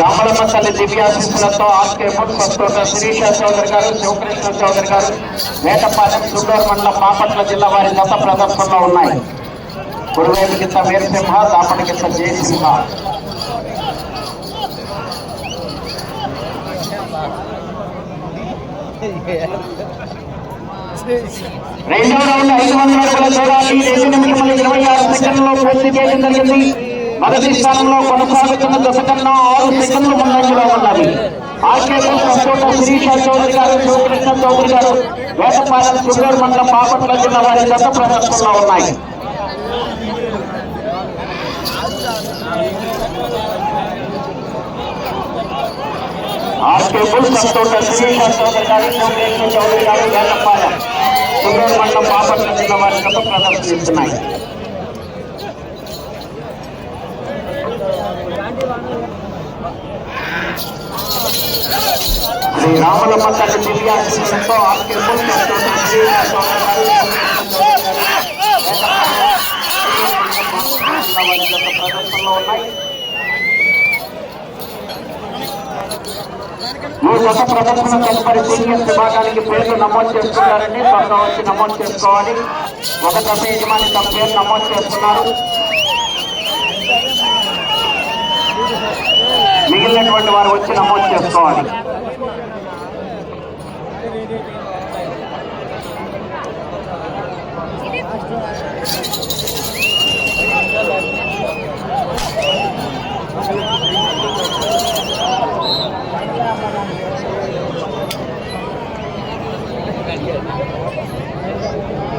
రామలమ్మ తల్లి దివ్యాశీస్సులతో RK food సంతోష శిరీష చౌదరి గారు శివకృష్ణ చౌదరి గారు వేటపాలెం సుండూరు మండలం బాపట్ల జిల్లా వారి గత ప్రదర్శనలో ఉన్నాయి గురువేది కింద వీరసింహ దాపటి కింద జయసింహ రెండవ రౌండ్ ఐదు వందల అడుగుల దూరాన్ని రెండు నిమిషముల ఇరవై ఆరు సెకండ్లో పూర్తి చేయడం జరిగింది. మొదటి స్థానంలో కొనసాగుతున్న దశ కన్నా ఆరు సెకండ్లు ముందంజలో ఉన్నది ఆర్కేపురం సంతోట శిరీష చౌదరి గారు శివకృష్ణ చౌదరి గారు వేటపాలెం సుగూరు మండలం బాపట్ల జిల్లా వారి దశ ప్రదర్శనలో ఉన్నాయి. ఆర్కేపుల్ సంతోట శిరీష చౌదరి గారు శివకృష్ణ చౌదరి గారు వేటపాలెం. సుగూరు మండలం బాపట్ల జిల్లా వారి ప్రదర్శిస్తున్నాయి శ్రీ రాములమ్మ తల్లి దివ్యాశీస్సులతో ఆర్కేపుల్ సంతోట ప్రదర్శనలో ఉన్నాయి. ఈ గత ప్రదర్శన తదుపరి సీనియర్ విభాగానికి పేర్లు నమోదు చేసుకుంటారండి. త్వరగా వచ్చి నమోదు చేసుకోవాలి. ఒక దశ యజమాని తమ పేరు నమోదు చేస్తున్నారు మిగిలినటువంటి వారు వచ్చి నమోదు చేసుకోవాలి.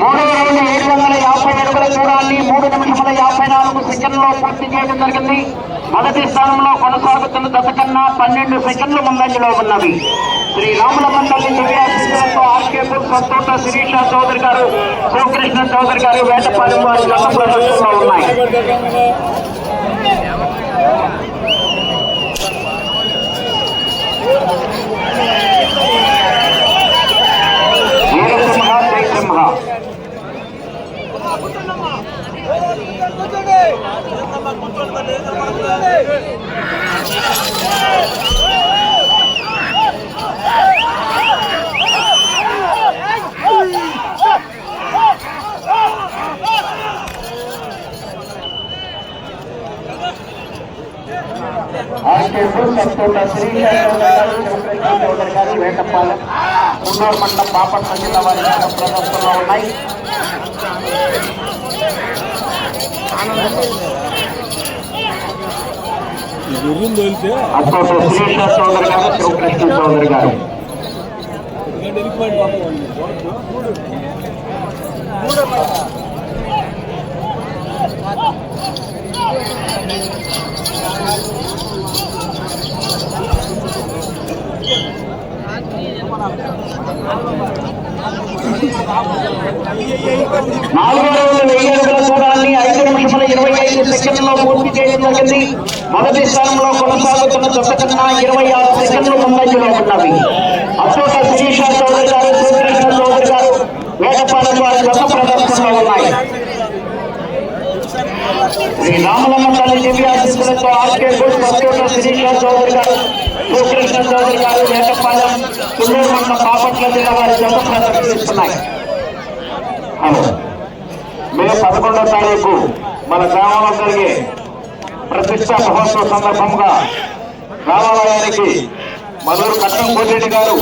మూడవ రౌండ్ ఏడు వందల యాభై అడుగుల దూరాన్ని మూడు నిమిషముల యాభై నాలుగు సెకండ్లో పూర్తి చేయడం జరిగింది మొదటి స్థానంలో కొనసాగుతున్న దశ కన్నా పన్నెండు సెకండ్లు ముందంజలో ఉన్నవి. శ్రీ రాముల మండలి దివ్యాశీసులతో ఆర్కేపూర్ సంతోట శిరీష చౌదరి గారు శివకృష్ణ చౌదరి గారు వేటపాలెం వారి గత ప్రదర్శనలో ఉన్నాయి. ఆర్కేపూర్ సంతోట శిరీష చౌదరి గారు శివకృష్ణ చౌదరి గారు వేటపాలెం మున్నూరు మండలం బాపట్ల జిల్లా వారి గత ప్రదర్శనలో ఉన్నాయి గుర్రం తోలితే అశోక శ్రీష చౌదరి గారు శివకృష్ణ నాలుగో రోజు వెయ్యి అడుగుల దూరాన్ని ఐదు నిమిషముల ఇరవై ఐదు సెకండ్లో పూర్తి చేయడం జరిగింది. మొదటి స్థానంలో కొనసాగుతున్న దశ కన్నా ఇరవై ఆరు సెకండ్లు ముందంజలో ఉన్నవి అశోక శిరీష చౌదరి గారు శ్రీకృష్ణ చౌదరి గారు వేటపాలెం వారి గత ప్రదర్శనలో ఉన్నాయి. శ్రీ రామలమ్మ తల్లి దివ్యాశీస్సులతో ఆర్కే గుడ్ అశోక శిరీష చౌదరి గారు శ్రీకృష్ణ చౌదరి గారు వేటపాలెం తుళ్ళూరు మండలం బాపట్ల జిల్లా వారి గత ప్రదర్శిస్తున్నాయి. మే పదకొండో తారీఖు మన గ్రామంలో జరిగే ప్రతిష్టా మహోత్సవ సందర్భంగా రామాలయానికి మధురు కట్టం కోటేటి గారు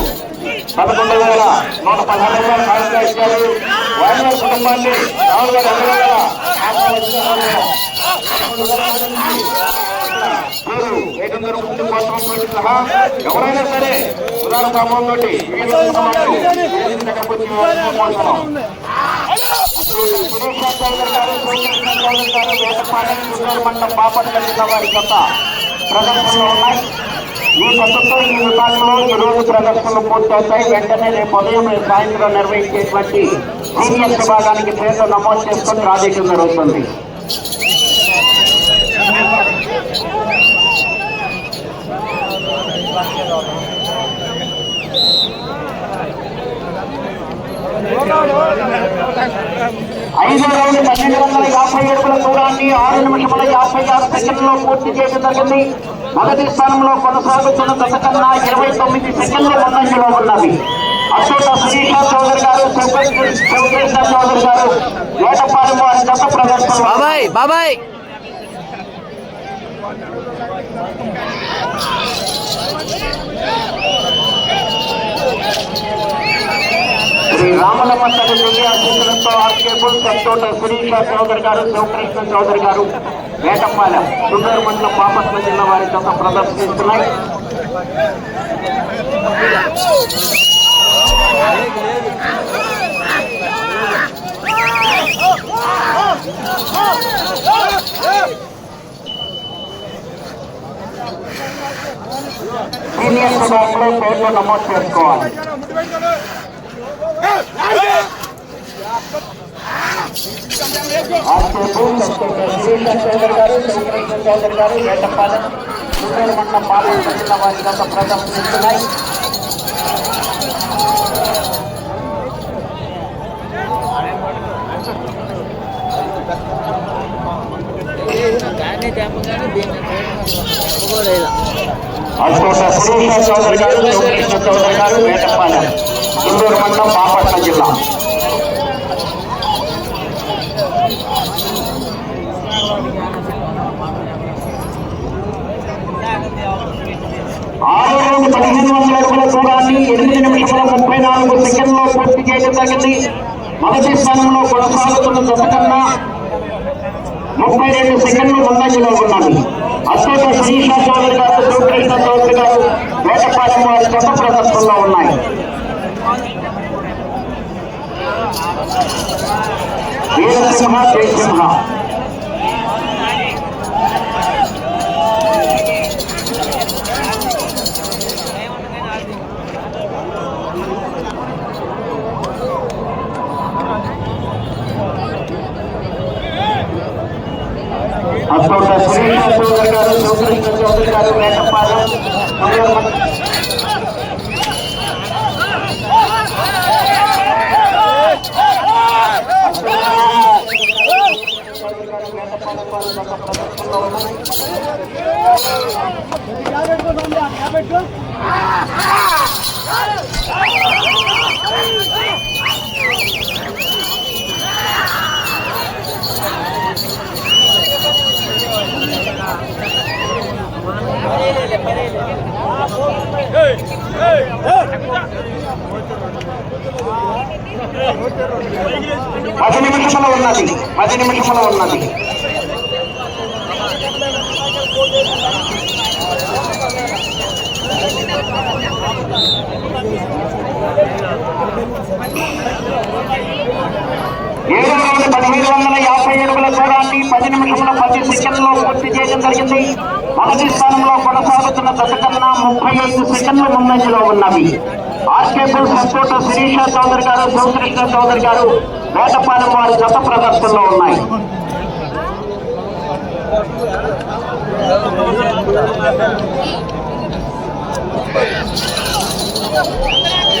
పదకొండు వేల నూట పదహారు రూపాయలు కానుక ఇచ్చారు. వారి కుటుంబాన్ని రాహుల్ గారు అన్ని మీరు ఏకంగా ముందు కోసం సహా ఎవరైనా సరే సుధార సామాన్తో మండలం బాపట్ల జిల్లా వారి కొత్త ప్రదర్శనలో ఉన్నాయి ఈ పద్ధతిలో ఈ విభాగంలో ఈ రోజు ప్రదర్శనలు పూర్తవుతాయి వెంటనే రేపు ఉదయం రేపు సాయంత్రం నిర్వహించేటువంటి సీనియర్ విభాగానికి పేర్లు నమోదు చేసుకొని రాజకీయం జరుగుతుంది ఐదు రౌండ్ పన్నెండు వందల యాభై అడుగుల దూరాన్ని ఆరు నిమిషముల యాభై ఆరు సెకండ్లో పూర్తి చేయడం జరిగింది. మొదటి స్థానంలో కొనసాగుతున్న దశ ఇరవై తొమ్మిది సెకండ్ల ముందంజలో ఉన్నది అశోక సునీష చౌదరి గారు శివకృష్ణ చౌదరి గారు ఏటపాలెం వారి గత ప్రదర్శన బాబాయ్ బాబాయ్. శ్రీ రామలమ్మ తల్లి దివ్య ఆశీస్సులతో ఆర్కేబుల్ సత్తోట శిరీష చౌదరి గారు శివకృష్ణ చౌదరి గారు వేటపాలెం తుంగూరు మండలం బాపట్ల జిల్లా వారి చేత ప్రదర్శిస్తున్నాయి Oh! సీనియర్ విభాగంలో పేర్లు నమోదు చేసుకోవాలి ఆర్కేపు సత్తోట శిరీష చౌదరి గారు శివకృష్ణ చౌదరి గారు వేటపాలెం తుంగూరు మండలం బాపట్ల జిల్లా వారి దశ ప్రదర్శిస్తున్నాయి అశోక శిరీష చౌదరి గారు శివకృష్ణ చౌదరి గారు వేటపాలెం తుంగూరు మండలం బాపట్ల జిల్లా ఆరు రోజు పదిహేను వందల అడుగుల దూరాన్ని ఎనిమిది ముప్పై నాలుగు సెకండ్లో పూర్తి చేయడం జరిగింది మొదటి స్థానంలో కొనసాగుతున్న దశ కన్నా ముప్పై రెండు సెకండ్లు ముందంజలో ఉన్నది అశోక శిరీష చౌదరి గారు శివకృష్ణ చౌదరి గారు వేటపాలెం వారి గత ప్రదర్శనలో ఉన్నాయి వీరసింహ జయసింహ આપણો તસરીના ચોરકારો છોકરી કે ચોકરી કારો બેઠો પાડો Ah! పది నిమిషముల ఉన్నది పది నిమిషముల ఉన్నది ఏడు వందల పదిహేడు వందల యాభై ఏడుగుల దూరాన్ని పది నిమిషముల పది సెకండ్లో పూర్తి చేయడం జరిగింది. మొదటి స్థానంలో కొనసాగుతున్న దశ కన్నా ముప్పై ఐదు సెకండ్ల ముందంజలో ఉన్నవి. ఆర్కేపుల్ సంతోట శిరీష చౌదరి గారు శివకృష్ణ చౌదరి గారు వేటపాలెం వారి గత ప్రదర్శనలో ఉన్నాయి.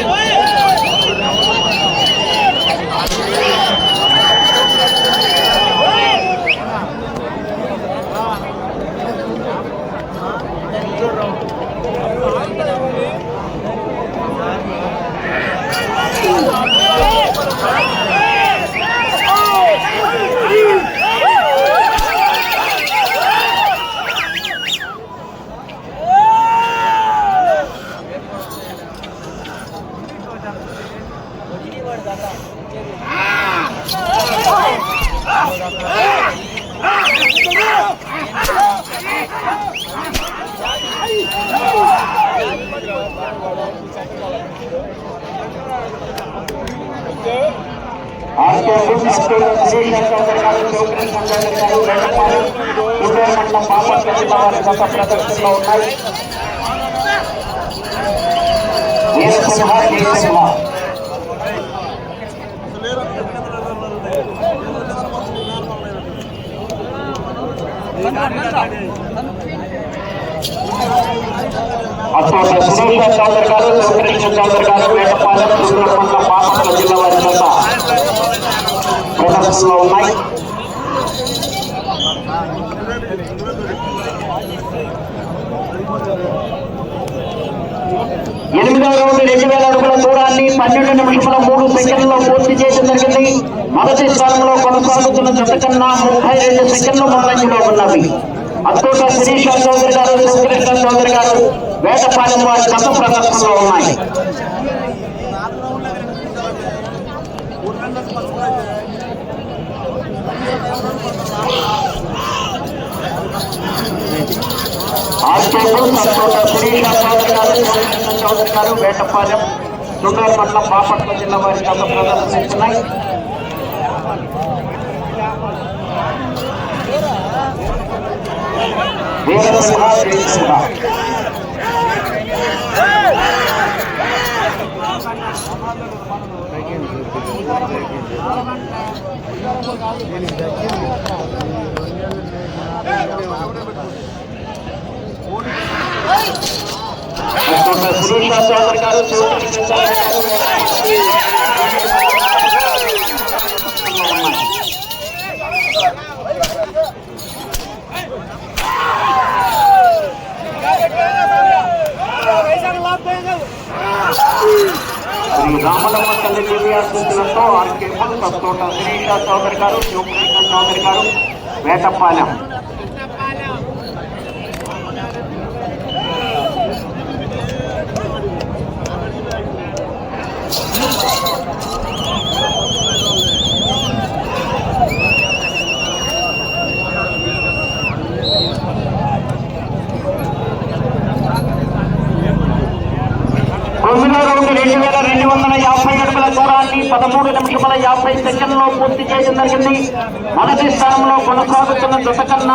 ఆర్కేపుల్ సంతోట శిరీష చౌదరి గారు శివకృష్ణ చౌదరి గారు వేటపాలెం తుంగూరు మండలం బాపట్ల జిల్లా వారి గత ప్రదర్శనలో ఉన్నాయి వీరసింహ జయసింహ అతోట సురేష చౌదరి గారు శివకృష్ణ చౌదరి గారు వేటపాలెం సుందరకొండ పాపట్ల జిల్లా వారి అవకాశంలో ఉన్నాయి ఎనిమిదవ రౌండ్ రెండు వేల అడుగుల దూరాన్ని పన్నెండు నిమిషముల మూడు సెకండ్లో పూర్తి చేయడం జరిగింది. మొదటి స్థానంలో కొనసాగుతున్న జత కన్నా ముప్పై రెండు సెకండ్లు ముందంజలో ఉన్నవి. అత్తోట శిరీష చౌదరి గారు శివకృష్ణ చౌదరి గారు వేటపాలెం వారి గత ప్రదర్శనలో ఉన్నాయి. ఆర్కేపు సత్తోట శిరీష చౌదరి గారు శివకృష్ణ చౌదరి గారు వేటపాలెం చుండూరు మండలం బాపట్ల జిల్లా వారి గత ప్రదర్శనిస్తున్నాయి వీరసింహ జయసింహ అతోట శిరీష చౌదరి గారు శివకృష్ణ చౌదరి గారు శ్రీ రామలమ్మ తల్లి దివ్య ఆశీస్సులతో ఆర్కేపుల్ సత్తోట శిరీష చౌదరి గారు శివకృష్ణ చౌదరి గారు వేటపాలెం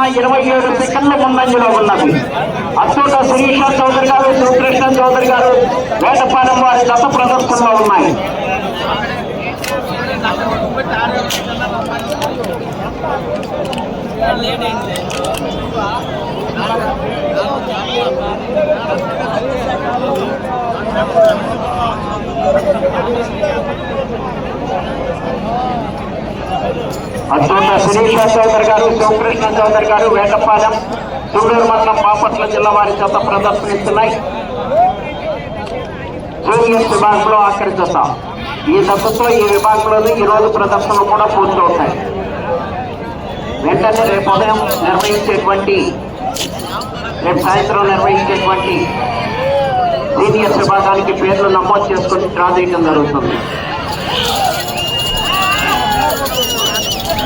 ఇరవై ఏడు సెకండ్ల ముందంజలో ఉన్నది అచ్చోట శిరీష చౌదరి గారు శివకృష్ణ చౌదరి గారు వేటపాలెం వారి గత ప్రదర్శనలో ఉన్నాయి అచ్చోట సునీల్ చౌదరి గారు శివకృష్ణ చౌదరి గారు వేటపాలెం సూడూరు మండలం బాపట్ల జిల్లా వారి చేత ప్రదర్శనిస్తున్నాయి. జూనియర్ విభాగంలో ఆఖరి జత ఈ జతతో ఈ విభాగంలోని ఈ రోజు ప్రదర్శనలు కూడా పూర్తవుతాయి. వెంటనే రేపు ఉదయం నిర్వహించేటువంటి రేపు సాయంత్రం నిర్వహించేటువంటి సీనియర్స్ విభాగానికి పేర్లు నమోదు చేసుకుని డ్రా చేయడం జరుగుతుంది.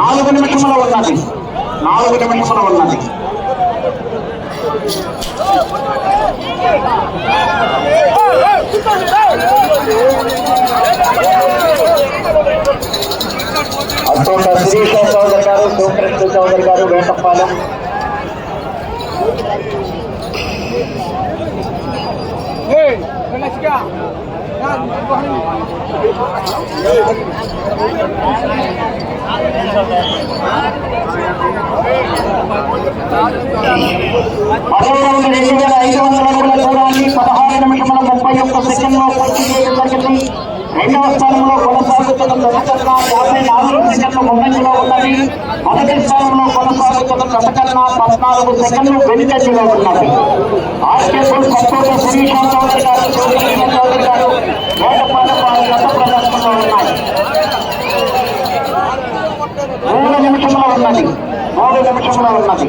నాలుగు నిమిషముల ఉన్నది నాలుగు నిమిషముల ఉన్నది అతోట శిరీష చౌదరి గారు శివకృష్ణ చౌదరి గారు వేటపాలెం పదవ రౌండ్ రెండు 박수 한번 내주세요. రెండవ స్థానంలో కొనసాగుతున్న ప్రసకన్న యాభై నాలుగు సెకండ్లు ముందంజలో ఉన్నది మొదటి స్థానంలో కొనసాగుతున్న ప్రసకన్న పద్నాలుగు సెకండ్లు వెనుకంజలో ఉన్నది ఆర్కేపుల్ సపోర్ట్ శిరీష చౌదరి గారు శివకృష్ణ చౌదరి గారు వేటపాలెం వారి గత ప్రదర్శనలో ఉన్నాయి మూడు నిమిషంలో ఉన్నది మూడు నిమిషంలో ఉన్నది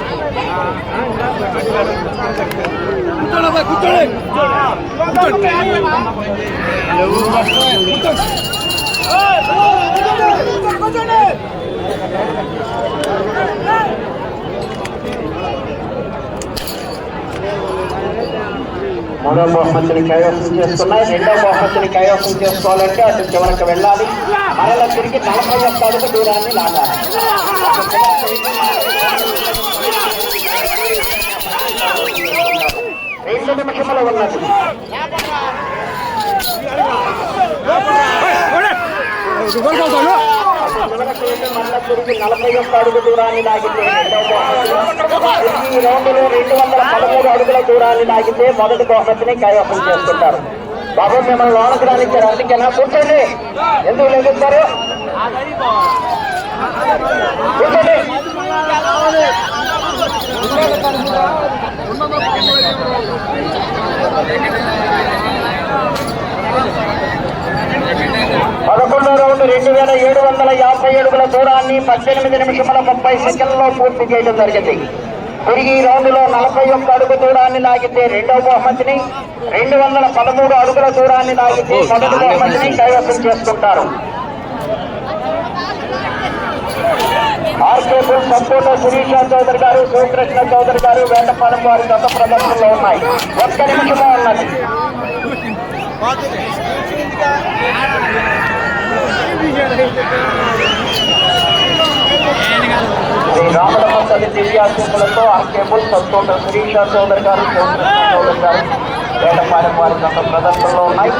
రామలపల్లి దివ్యాశిస్తులతో ఆర్కేపుల్ సంతోష బహుమతిని కైవసం చేస్తున్నాయి. రెండో బహుమతిని కైవసం చేసుకోవాలంటే అటు చివరికి వెళ్ళాలి. మరలా తిరిగి నలభై ఒక్క అడుగు దూరాన్ని లాగాలి. రెండు నిమిషములు ఉన్నది నలభై ఒక్క అడుగు దూరాన్ని బహుమతి ఈ రౌండ్లో రెండు వందల పదమూడు అడుగుల దూరాన్ని లాగితే మొదటి బహుమతిని కైవసం చేసుకుంటారు బాబు మిమ్మల్ని లోనకు రానిచ్చారు అందుకేనా కూర్చోండి ఎందుకు లెగిస్తారు కూర్చోండి. పదకొండో రౌండ్ రెండు వేల ఏడు వందల యాభై అడుగుల దూరాన్ని పద్దెనిమిది నిమిషముల ముప్పై సెకండ్లో పూర్తి చేయడం జరిగింది. తిరిగి ఈ రౌండ్లో నలభై ఒక్క అడుగు దూరాన్ని లాగితే రెండవ బహుమతిని రెండు వందల పదమూడు అడుగుల దూరాన్ని లాగితే మొదటి బహుమతిని కైవసం చేసుకుంటారు. ఆర్కేపుల్ సంపూర్ణ శిరీష చౌదరి గారు శివకృష్ణ చౌదరి గారు వేటపాలెం వారి గత ప్రదర్శనలో ఉన్నాయి ఒక్క నిమిషమే ఉన్నది శ్రీ రామలమ్మ తల్లి దివ్యాశీములతో ఆర్కేబుల్ సంతోష శిరీష చౌదరి గారు శివకృష్ణ చౌదరి గారు వేటపాలెం వారి గత ప్రదర్శనలో ఉన్నాయి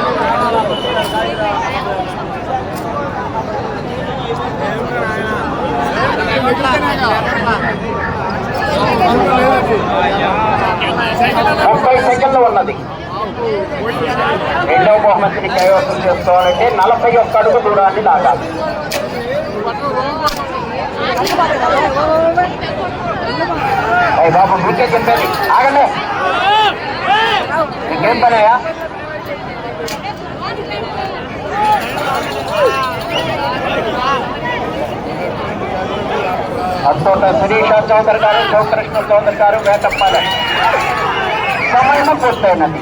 ముప్పై సెకండ్లు ఉన్నది. రెండవ బహుమతిని కైవసం చేసుకోవాలంటే నలభై ఒక్క అడుగు దూరాన్ని దాటాలి. బాబు మీకే చెప్పేది. ఆగండి. మీకేం పనయా Thank you. అత్తోట శిరీష చౌదరి గారు శివకృష్ణ చౌదరి గారు వేటప్పాల సమయం పూర్తయినది